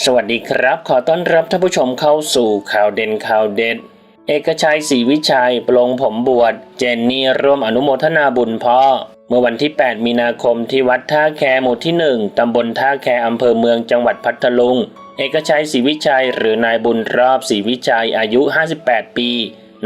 สวัสดีครับ ขอต้อนรับท่านผู้ชมเข้าสู่ข่าวเด่นข่าวเด็ด เอกชัยศรีวิชัยปลงผมบวชเจนนี่ร่วมอนุโมทนาบุญพ่อ เมื่อวันที่ 8 มีนาคมที่วัดท่าแคหมู่ที่ 1 ตำบลท่าแคอำเภอเมืองจังหวัดพัทลุง เอกชัยศรีวิชัย หรือนายบุญรอบศรีวิชัยอายุ 58 ปี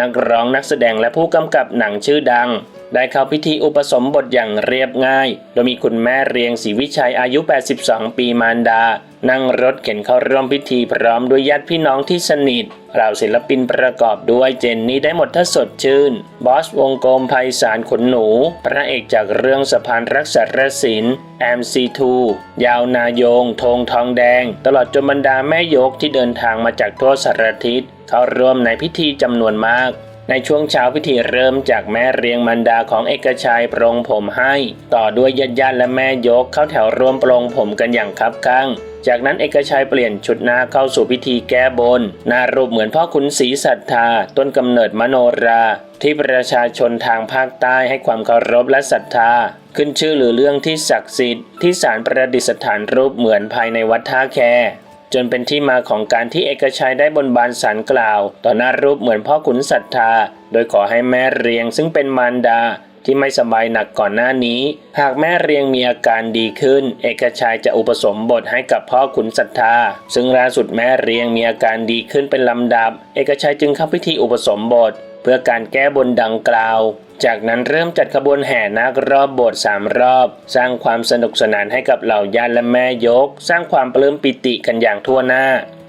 นักร้องนักแสดงและผู้กำกับหนังชื่อดัง ได้เข้าพิธีอุปสมบทอย่างเรียบง่าย โดยมีคุณแม่เรียงศรีวิชัยอายุ 82 ปีมารดา นั่งรถเข็นเข้าร่วมพิธีพร้อมด้วยญาติพี่น้องที่สนิทเหล่าศิลปินประกอบด้วยเจนนี่ได้หมดถ้าสดชื่น บอสวงกลมไพศาลขนหนู พระเอกจากเรื่องสะพานรักษารศิลป์ MC2 ยาวนายง ธงทองแดง ตลอดจนบรรดาแม่ยกที่เดินทางมาจากทั่วสารทิศเข้าร่วมในพิธีจำนวนมาก ในช่วงเช้าพิธีเริ่มจากแม่เรียงมันดาของเอกชัยปรงผมให้ ต่อด้วยญาติญาติและแม่ยกเข้าแถวร่วมปรงผมกันอย่างคับคั่งจากนั้นเอกชัยเปลี่ยนชุดหน้าเข้าสู่พิธีแก้บนหน้ารูปเหมือนพ่อขุนศรีศรัทธา ต้นกำเนิดมโนรา ที่ประชาชนทางภาคใต้ให้ความเคารพและศรัทธา ขึ้นชื่อหรือเรื่องที่ศักดิ์สิทธิ์ที่ศาลประดิษฐานรูปเหมือนภายในวัดท่าแค จนเป็นที่มาของการที่เอกชัยได้บนบานสารกล่าว ต่อหน้ารูปเหมือนพ่อขุนศรัทธา โดยขอให้แม่เรียงซึ่งเป็นมารดาที่ไม่สบายหนักก่อนหน้านี้ หากแม่เรียงมีอาการดีขึ้น เอกชัยจะอุปสมบทให้กับพ่อขุนศรัทธา ซึ่งล่าสุดแม่เรียงมีอาการดีขึ้นเป็นลำดับ เอกชัยจึงเข้าพิธีอุปสมบท พื่อการแก้บนดังกล่าว จากนั้นเริ่มจัดขบวนแห่นาครอบโบสถ์สามรอบ สร้างความสนุกสนานให้กับเหล่าญาติและแม่ยก สร้างความปลื้มปิติกันอย่างทั่วหน้า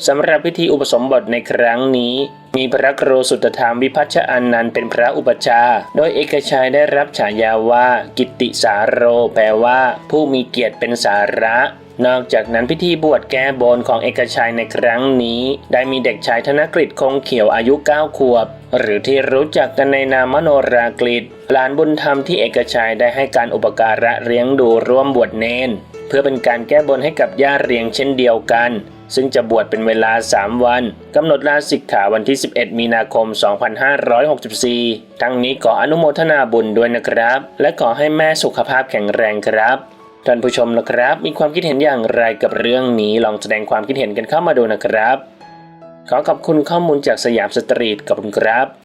สำหรับพิธีอุปสมบทในครั้งนี้ มีพระครูสุตธรรมวิพัชชอันนันเป็นพระอุปชา โดยเอกชัยได้รับฉายาว่า กิตติสาโร แปลว่า ผู้มีเกียรติเป็นสาระนอกจากนั้นพิธีบวชแก้บนของเอกชัยในครั้งนี้ ได้มีเด็กชายธนกฤษคงเขียวอายุ 9 ขวบ หรือที่รู้จักกันในนามมโนรากฤษหลานบุญธรรมที่เอกชัยได้ให้การอุปการะเลี้ยงดูร่วมบวชเนน เพื่อเป็นการแก้บนให้กับญาติเรียงเช่นเดียวกัน ซึ่งจะบวชเป็นเวลา 3 วันกำหนดลาสิกขาวันที่ 11 มีนาคม 2564 ทั้งนี้ขออนุโมทนาบุญด้วยนะครับ และขอให้แม่สุขภาพแข็งแรงครับท่านผู้ชมนะครับ มีความคิดเห็นอย่างไรกับเรื่องนี้ลองแสดงความคิดเห็นกันเข้ามาดูนะครับ ขอขอบคุณข้อมูลจากสยามสตรีทขอบคุณครับ